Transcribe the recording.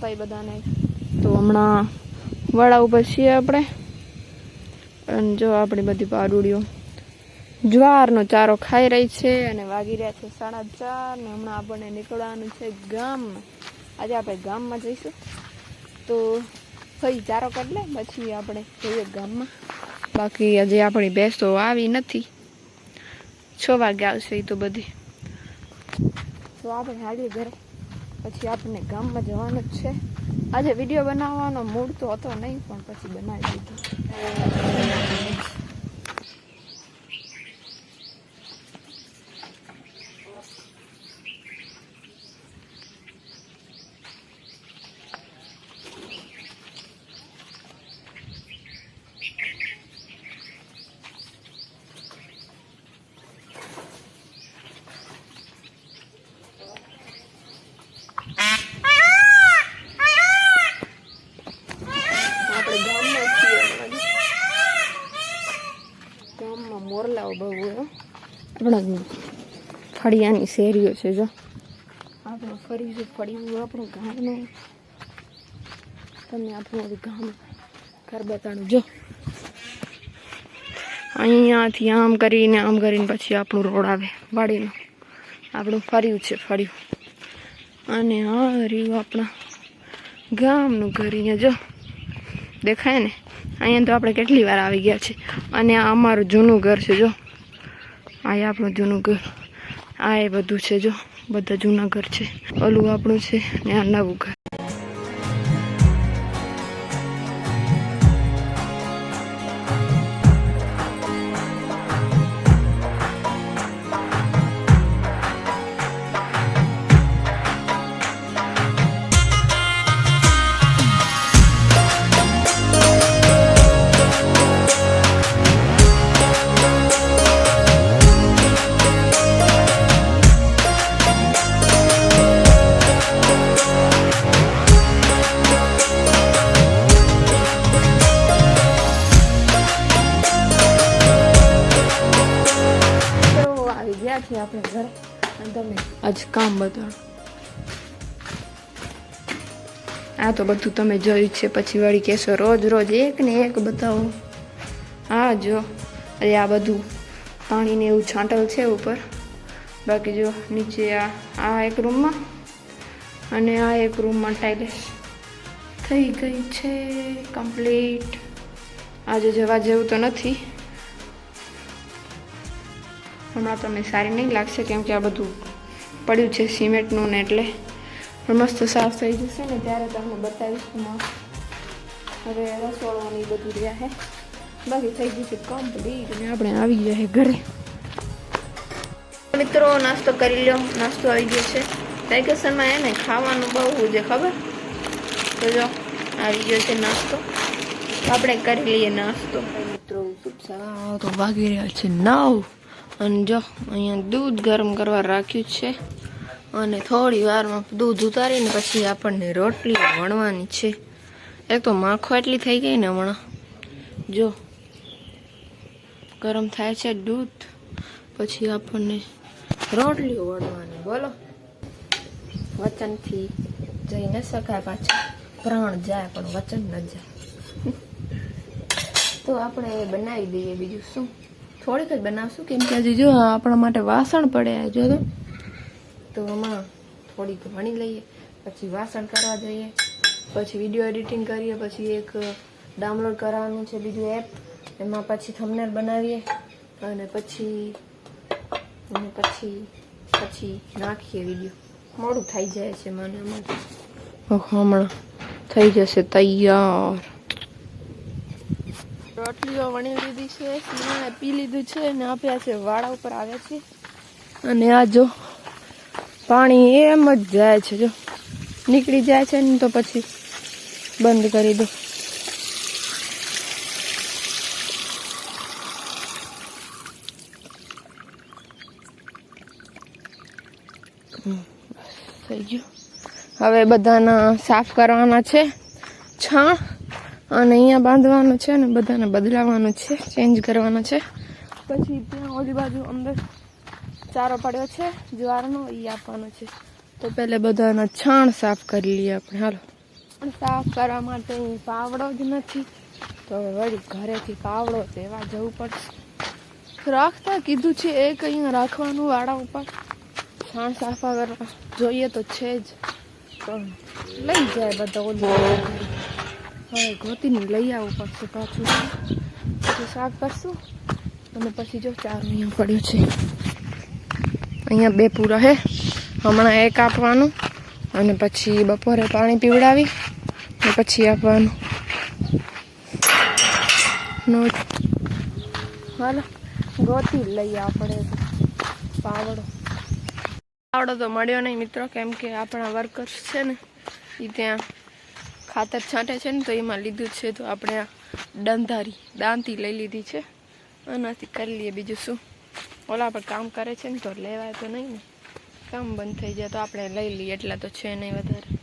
હતા બધાને. તો હમણાં વડા ઉપર છીએ આપણે. અને જો આપણી બધી પાડુડીઓ જ્વારનો ચારો ખાઈ રહી છે અને વાગી રહ્યા છે સાડા ચાર ને હમણાં આપણને નીકળવાનું છે ગામમાં આજે આપણે ગામમાં જઈશું. તો ફરી ચારો કરી લે, પછી આપણે જઈએ ગામમાં. બાકી આજે આપણી ભેંસો આવી નથી. છ વાગે આવશે એ તો બધી. તો આપણે હાલીએ ઘરે. પછી આપણને ગામમાં જવાનું જ છે. આજે વીડિયો બનાવવાનો મૂડ તો હતો નહીં, પણ પછી બનાવી દીધો આપણે ગામમાં છીએ હમણાં. ગામમાં મોરલાઓ બહુ હોય હો. આપણા ફળિયાની શેરીઓ છે, જો. આપણે ફરીશું ફળિયું આપણું ગામનું તમને આપણું ગામ ઘર બતાડું, જો. અહીંયાથી આમ કરીને આમ કરીને પછી આપણું રોડ આવે વાડીનું. આપણું ફર્યું છે ફળિયું અને આ રહ્યું આપણા ગામનું ઘર અહીંયા, જો. દેખાય ને? અહીંયા તો આપણે કેટલી વાર આવી ગયા છે અને આ અમારું જૂનું ઘર છે, જો. આ આપણું જૂનું ઘર આ એ બધું છે જો, બધા જૂના ઘર છે. ઓલું આપણું છે ને આ નવું ઘર. છીએ આપણે ઘરે તમને આજ કામ બતાડો. આ તો બધું તમે જોયું છે. પછી વળી કહેશો, રોજ રોજ એક ને એક બતાવો. હા, જો. અરે આ બધું પાણીને એવું છાંટલ છે ઉપર. બાકી જો નીચે આ આ એક રૂમમાં અને આ એક રૂમમાં ટાઇલ્સ થઈ ગઈ છે કમ્પ્લીટ આજે જવા જેવું તો નથી. હમણાં તમને સારી નહીં લાગશે કેમ કે આ બધું પડ્યું છે સિમેન્ટનું ને એટલે. પણ મસ્ત સાફ થઈ જશે ને ત્યારે તમને બતાવીશ હવે રસોડવાની બધું રહ્યા છે બાકી થઈ ગયું છે કમ્પ્લીટ અને આપણે આવી ગયા છે ઘરે. મિત્રો, નાસ્તો કરી લ્યો. નાસ્તો આવી ગયો છે. વેકેશનમાં એને ખાવાનું બહુ છે, ખબર? તો જો, આવી ગયો છે નાસ્તો. આપણે કરી લઈએ નાસ્તો. મિત્રો તો વાગી રહ્યા છે નવ. અને જો, અહીંયા દૂધ ગરમ કરવા રાખ્યું છે અને થોડી વારમાં દૂધ ઉતારીને પછી આપણને રોટલી વણવાની છે. એક તો માખો એટલી થઈ ગઈ ને હમણાં. જો, ગરમ થાય છે દૂધ, પછી આપણને રોટલીઓ વણવાની. બોલો. વચનથી જઈ ન શકાય પાછા. પ્રાણ જાય, પણ વચન ન જાય. તો આપણે બનાવી દઈએ બીજું શું? થોડીક જ બનાવશું કેમ કે હજી જો આપણા માટે વાસણ પડ્યા જો તો. આમાં થોડીક વણી લઈએ, પછી વાસણ કરવા જઈએ, પછી વીડિયો એડિટિંગ કરીએ, પછી એક ડાઉનલોડ કરવાનું છે બીજું એપ એમાં પછી થમનેર બનાવીએ અને પછી અને પછી પછી નાખીએ વીડિયો મોડું થઈ જાય છે મને હમણાં થઈ જશે તૈયાર. રોટલીઓ વણી લીધી છે સીમાએ પી લીધું છે અને આપ્યા છે વાળા ઉપર આવે છે. અને આ જો પાણી એમ જ જાય છે, જો નીકળી જાય છે ને તો પછી બંધ કરી દો. થઈ ગયું. હવે બધાના સાફ કરવાના છે. છાણ. અને અહીંયા બાંધવાનું છે અને બધાને બદલાવાનું છે ચેન્જ કરવાનું છે. પછી ત્યાં ઓલી બાજુ અંદર ચારો પડ્યો છે, જ્વારનો એ આપવાનો છે. તો પહેલે બધાના છાણ સાફ કરી લઈએ આપણે, હાલો. સાફ કરવા માટે પાવડો જ નથી, તો હવે વળી ઘરેથી પાવડો તેવા જવું પડશે. રાખતા કીધું છે એક અહીંયા રાખવાનું વાળા ઉપર. છાણ સાફા કરવા જોઈએ તો છે જ. તો લઈ જાય બધા ઓલું. હવે ગોતીને લઈ આવવું પડશે પાછું. પછી શાક કરશું. અને પછી જો ચાર અહીંયા પડ્યું છે. અહીંયા બે પૂરા હે. હમણાં એક આપવાનું અને પછી બપોરે પાણી પીવડાવી અને પછી આપવાનું. નો હાલો, ગોતી લઈએ આપણે પાવડો. પાવડો તો મળ્યો નહીં મિત્રો, કેમ કે આપણા વર્કર્સ છે ને એ ત્યાં ખાતર છાંટે છે ને, તો એમાં લીધું છે, તો આપણે આ ડંધારી દાંતી લઈ લીધી છે. આનાથી કરી લઈએ બીજું શું? ઓલા પર કામ કરે છે ને, તો લેવાય તો નહીં ને. કામ બંધ થઈ જાય તો આપણે લઈ લઈએ, એટલા તો છે નહીં વધારે.